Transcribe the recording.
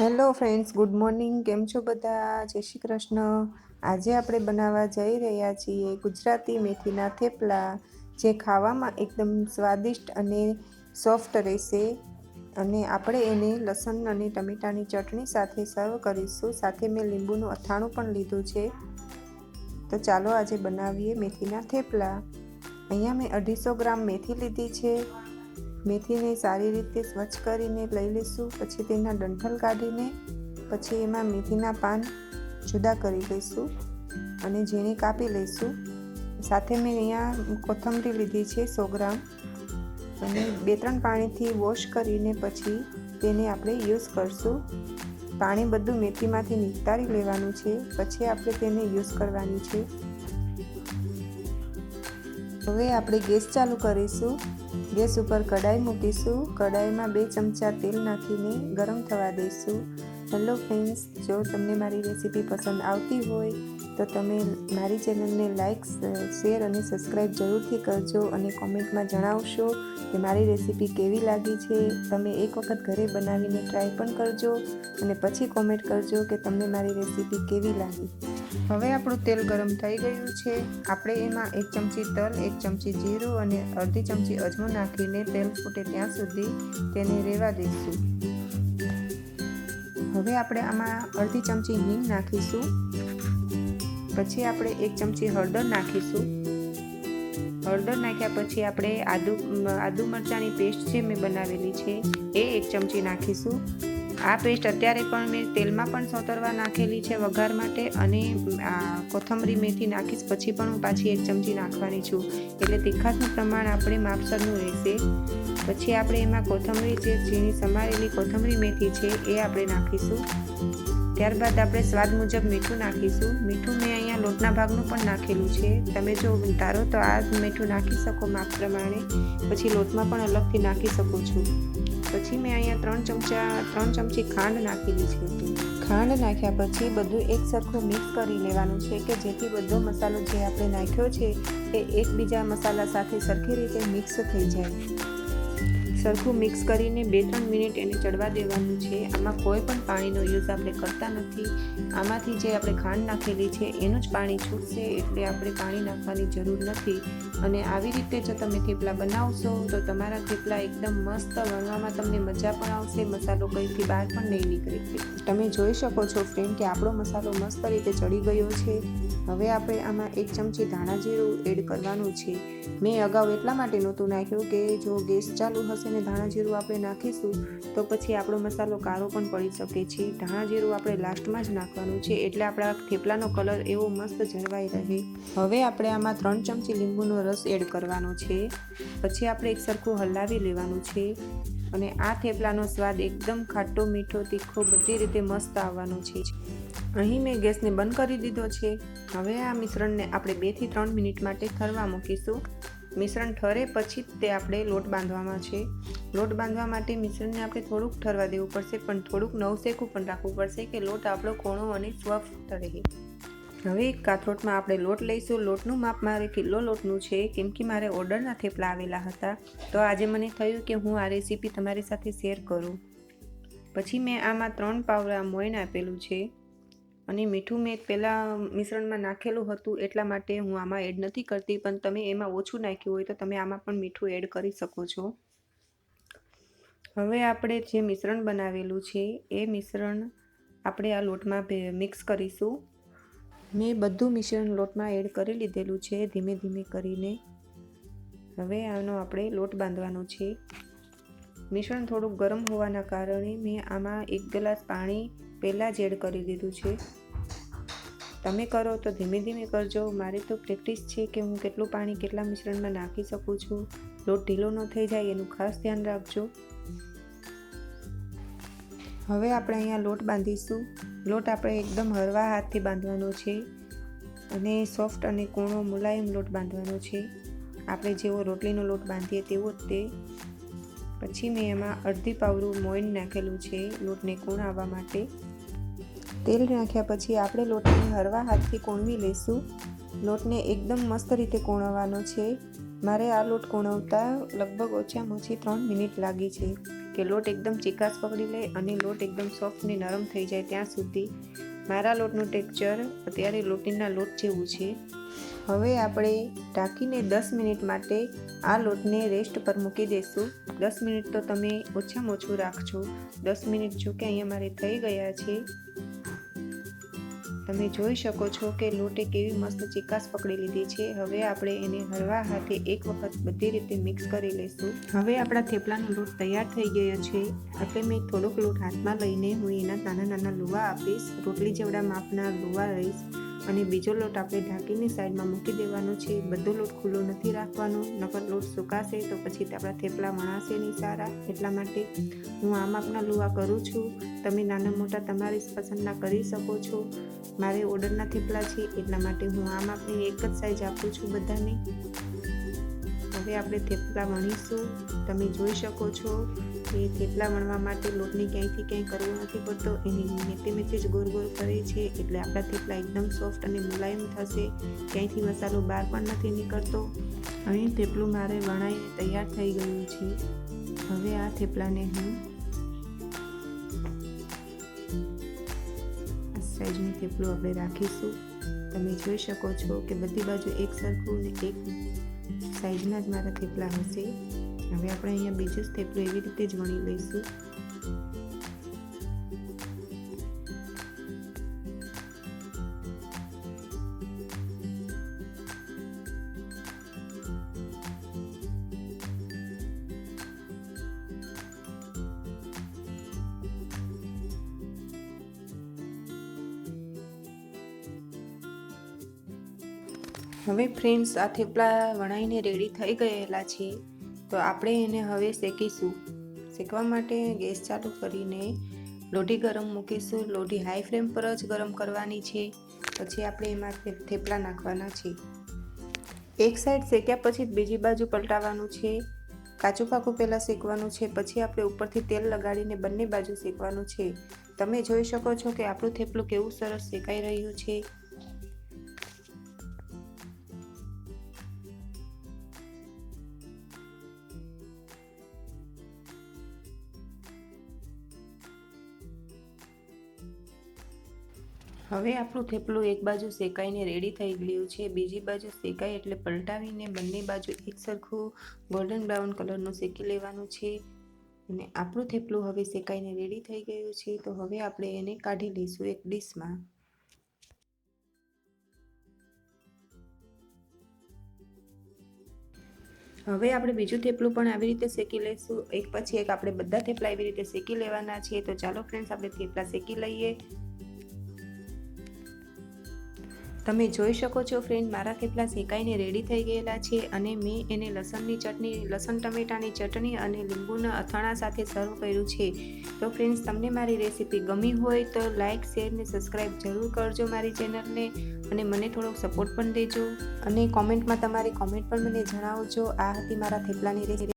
Hello friends, good morning. કેમ છો બધા? જય શ્રી કૃષ્ણ. આજે આપણે બનાવવા જઈ રહ્યા છીએ ગુજરાતી મેથીના થેપલા, જે ખાવામાં એકદમ સ્વાદિષ્ટ અને સોફ્ટ રહેશે અને આપણે એને લસણ અને ટમેટાની ચટણી સાથે સર્વ કરીશું. સાથે મેં લીંબુનું અથાણું પણ લીધું છે. તો ચાલો આજે બનાવીએ મેથીના થેપલા. અહીંયા મેં અઢીસો ગ્રામ મેથી લીધી છે. મેથીને સારી રીતે સ્વચ્છ કરીને લઈ લઈશું, પછી તેના ડંઠલ કાઢીને પછી એમાં મેથીના પાન જુદા કરી લઈશું અને ઝીણી કાપી લઈશું. સાથે મેં અહીંયા કોથમરી લીધી છે સો ગ્રામ અને બે ત્રણ પાણીથી વોશ કરીને પછી તેને આપણે યુઝ કરશું. પાણી બધું મેથીમાંથી નિતારી લેવાનું છે, પછી આપણે તેને યુઝ કરવાની છે. હવે આપણે ગેસ ચાલુ કરીશું. ગેસ ઉપર કઢાઈ મૂકીશું. કઢાઈમાં બે ચમચા તેલ નાખીને ગરમ થવા દઈશું. હેલો ફ્રેન્ડ્સ, જો તમને મારી રેસીપી પસંદ આવતી હોય, તો તમે મારી ચેનલને લાઈક શેર અને સબસ્ક્રાઈબ જરૂરથી કરજો અને કોમેન્ટમાં જણાવશો કે મારી રેસીપી કેવી લાગી છે. તમે એક વખત ઘરે બનાવીને ટ્રાય પણ કરજો અને પછી કોમેન્ટ કરજો કે તમને મારી રેસીપી કેવી લાગી. હવે આપણું તેલ ગરમ થઈ ગયું છે. આપણે એમાં એક ચમચી તલ, એક ચમચી જીરું અને અડધી ચમચી અજમો નાખીને તેલ ફૂટે ત્યાં સુધી તેને રેવા દઈશું. હવે આપણે આમાં અડધી ચમચી હિંગ નાખીશું. પછી આપણે એક ચમચી હળદર નાખીશું. હળદર નાખ્યા પછી આપણે આદુ આદુ મરચાંની પેસ્ટ જે મેં બનાવેલી છે, એ એક ચમચી નાખીશું. આ પેસ્ટ અત્યારે પણ મેં તેલમાં પણ સોતરવા નાખેલી છે વઘાર માટે અને કોથમરી મેથી નાખીશ પછી પણ હું પાછી એક ચમચી નાખવાની છું. એટલે તીખાસનું પ્રમાણ આપણે માપસરનું રહેશે. પછી આપણે એમાં કોથમરી જે ઝીણી સમારેલી કોથમરી મેથી છે એ આપણે નાખીશું. ત્યારબાદ આપણે સ્વાદ મુજબ મીઠું નાખીશું. મીઠું મેં અહીંયા લોટના ભાગનું પણ નાખેલું છે. તમે જો ધારો તો આ મીઠું નાખી શકો માપ પ્રમાણે. પછી લોટમાં પણ અલગથી નાખી શકો છો. પછી મેં અહીંયા ત્રણ ચમચા, ત્રણ ચમચી ખાંડ નાખેલી છે ખાંડ નાખ્યા પછી બધું એક સરખું મિક્સ કરી લેવાનું છે કે જેથી બધો મસાલો જે આપણે નાખ્યો છે એ એકબીજા મસાલા સાથે સરખી રીતે મિક્સ થઈ જાય. સરખું મિક્સ કરીને બે ત્રણ મિનિટ એને ચડવા દેવાનું છે. આમાં કોઈ પણ પાણીનો યુઝ આપણે કરતા નથી. આમાંથી જે આપણે ખાંડ નાખેલી છે, એનું જ પાણી છૂટશે એટલે આપણે પાણી નાખવાની જરૂર નથી. અને આવી રીતે જો તમે થેપલા બનાવશો, તો તમારા થેપલા એકદમ મસ્ત વણવામાં તમને મજા પણ આવશે, મસાલો કંઈથી બહાર પણ નહીં નીકળે. તમે જોઈ શકો છો ફ્રેન્ડ કે આપણો મસાલો મસ્ત રીતે ચડી ગયો છે. હવે આપણે આમાં એક ચમચી ધાણા જીરું એડ કરવાનું છે. મેં અગાઉ એટલા માટે નહોતું નાખ્યું કે જો ગેસ ચાલુ હશે ને ધાણા જીરું આપણે નાખીશું, તો પછી આપણો મસાલો કાળો પણ પડી શકે છે. ધાણા જીરું આપણે લાસ્ટમાં જ નાખવાનું છે, એટલે આપણા થેપલાનો કલર એવો મસ્ત જળવાઈ રહે. હવે આપણે આમાં ત્રણ ચમચી લીંબુનો રસ એડ કરવાનો છે. પછી આપણે એક સરખું હલાવી લેવાનું છે. અને આ થેપલાનો સ્વાદ એકદમ ખાટો, મીઠો, તીખો બધી રીતે મસ્ત આવવાનો છે. અહીં મેં ગેસને બંધ કરી દીધો છે. હવે આ મિશ્રણને આપણે બેથી ત્રણ મિનિટ માટે ઠરવા મૂકીશું. મિશ્રણ ઠરે પછી તે આપણે લોટ બાંધવામાં છે. લોટ બાંધવા માટે મિશ્રણને આપણે થોડુંક ઠરવા દેવું પડશે, પણ થોડુંક નવસેકું પણ રાખવું પડશે કે લોટ આપણો કોણો અને સ્વફ રહે. હવે એક કાથરોટમાં આપણે લોટ લઈશું. લોટનું માપ મારે કિલો લોટનું છે. કેમ કે મારે ઓર્ડરના થેપલા આવેલા હતા. તો આજે મને થયું કે હું આ રેસીપી તમારી સાથે શેર કરું. પછી મેં આમાં ત્રણ પાવડા મોઈન આપેલું છે. અને મીઠું મેં પહેલાં મિશ્રણમાં નાખેલું હતું એટલા માટે હું આમાં એડ નથી કરતી, પણ તમે એમાં ઓછું નાખ્યું હોય તો તમે આમાં પણ મીઠું એડ કરી શકો છો. હવે આપણે જે મિશ્રણ બનાવેલું છે, એ મિશ્રણ આપણે આ લોટમાં મિક્સ કરીશું. મેં બધું મિશ્રણ લોટમાં એડ કરી લીધેલું છે, ધીમે ધીમે કરીને. હવે આનો આપણે લોટ બાંધવાનો છે. મિશ્રણ થોડુંક ગરમ હોવાના કારણે મેં આમાં એક ગ્લાસ પાણી પહેલાં જ એડ કરી દીધું છે. તમે કરો તો ધીમે ધીમે કરજો. મારે તો પ્રેક્ટિસ છે કે હું કેટલું પાણી કેટલા મિશ્રણમાં નાખી શકું છું. લોટ ઢીલો ન થઈ જાય, એનું ખાસ ધ્યાન રાખજો. હવે આપણે અહીંયા લોટ બાંધીશું. લોટ આપણે એકદમ હળવા હાથથી બાંધવાનો છે અને સોફ્ટ અને કૂણો મુલાયમ લોટ બાંધવાનો છે. આપણે જેવો રોટલીનો લોટ બાંધીએ તેવો જ તે. પછી મેં એમાં અડધી પાવરું મોઈન નાખેલું છે લોટને કૂણ આવવા માટે. તેલ નાખ્યા પછી આપણે લોટને હળવા હાથથી કોણવી લઈશું. લોટને એકદમ મસ્ત રીતે કોણવવાનો છે. મારે આ લોટ કોણવતા લગભગ ઓછામાં ઓછી ત્રણ મિનિટ લાગી છે કે લોટ એકદમ ચીકાશ પકડી લે અને લોટ એકદમ સોફ્ટ ને નરમ થઈ જાય ત્યાં સુધી. મારા લોટનું ટેક્સચર અત્યારે લોટીના લોટ જેવું છે. હવે આપણે ઢાંકીને દસ મિનિટ માટે આ લોટને રેસ્ટ પર મૂકી દઈશું. દસ મિનિટ તો તમે ઓછામાં ઓછું રાખજો. દસ મિનિટ જો કે અહીંયા મારે થઈ ગયા છે. તમે જોઈ શકો છો કે લોટે કેવી મસ્ત ચિકાસ પકડી લીધી છે. હવે આપણે એને હળવા હાથે એક વખત બધી રીતે મિક્સ કરી લઈશું. હવે આપણા થેપલાનો લોટ તૈયાર થઈ ગયો છે. એટલે મેં થોડોક લોટ હાથમાં લઈને હું એના નાના નાના લુવા આપીશ. રોટલી જેવડા માપના લુવા રહીશ અને બીજો લોટ આપણે ઢાંકીને સાઈડમાં મૂકી દેવાનો છે. બધો લોટ ખુલ્લો નથી રાખવાનો, નકર લોટ સુકાશે તો પછી આપણા થેપલા વણાશે નહીં સારા. એટલા માટે હું આ માપના લુવા કરું છું. તમે નાના મોટા તમારી પસંદના કરી શકો છો. મારે ઓર્ડરના થેપલા છે, એટલા માટે હું આ માપની એક જ સાઈઝ આપું છું બધાને. હવે આપણે થેપલા વણીશું. તમે જોઈ શકો છો. કે થેપલા વણવા માટે લોટને ક્યાંયથી ક્યાંય કરવો નથી પડતો. એની મેતે મેતે જ ગોળ ગોળ કરે છે, એટલે આપણા થેપલા એકદમ સોફ્ટ અને મુલાયમ થશે. ક્યાંયથી મસાલો બહાર પણ નથી નીકળતો. અહીં થેપલું મારે વણાઈને તૈયાર થઈ ગયું છે. હવે આ થેપલાને હું સાઈઝનું થેપલું આપણે રાખીશું. તમે જોઈ શકો છો કે બધી બાજુ એક સરખું ને એક સાઈઝના જ મારા થેપલા હશે. હવે આપણે અહીંયા બીજું થેપલું એવી રીતે જ વણી લઈશું. હવે ફ્રેન્ડ્સ આ થેપલા વણાઈને રેડી થઈ ગયેલા છે તો આપણે એને હવે શેકીશું. શેકવા માટે ગેસ ચાલુ કરીને લોઢી ગરમ મૂકીશું. લોઢી હાઈ ફ્લેમ પર જ ગરમ કરવાની છે. પછી આપણે એમાં થેપલા નાખવાના છે. એક સાઈડ શેક્યા પછી બીજી બાજુ પલટાવવાનું છે. કાચું પાકું પહેલાં શેકવાનું છે. પછી આપણે ઉપરથી તેલ લગાડીને બંને બાજુ શેકવાનું છે. તમે જોઈ શકો છો કે આપણું થેપલું કેવું સરસ શેકાઈ રહ્યું છે. હવે આપણું થેપલું એક બાજુ શેકાઈને રેડી થઈ ગયું છે, બીજી બાજુ શેકાય એટલે પલટાવીને બંને બાજુ એક સરખું ગોલ્ડન બ્રાઉન કલરનું શેકી લેવાનું છે. અને આપણું થેપલું હવે શેકાઈને રેડી થઈ ગયું છે, તો હવે આપણે એને કાઢી લઈશું એક ડીશમાં. હવે આપણે બીજું થેપલું પણ આવી રીતે શેકી લઈશું. એક પછી એક આપણે બધા થેપલા એવી રીતે શેકી લેવાના છે. તો ચાલો ફ્રેન્ડ્સ આપણે થેપલા શેકી લઈએ. તમે જોઈ શકો છો ફ્રેન્ડ મારા થેપલા શેકાઈને રેડી થઈ ગયેલા છે અને મેં એને લસણની ચટણી, લસણ ટમેટાની ચટણી અને લીંબુના અથાણા સાથે સર્વ કર્યું છે. તો ફ્રેન્ડ્સ તમને મારી રેસીપી ગમી હોય તો લાઇક શેર ને સબસ્ક્રાઈબ જરૂર કરજો મારી ચેનલને અને મને થોડોક સપોર્ટ પણ દેજો. અને કોમેન્ટમાં તમારી કોમેન્ટ પણ મને જણાવજો. આ હતી મારા થેપલાની રેસીપી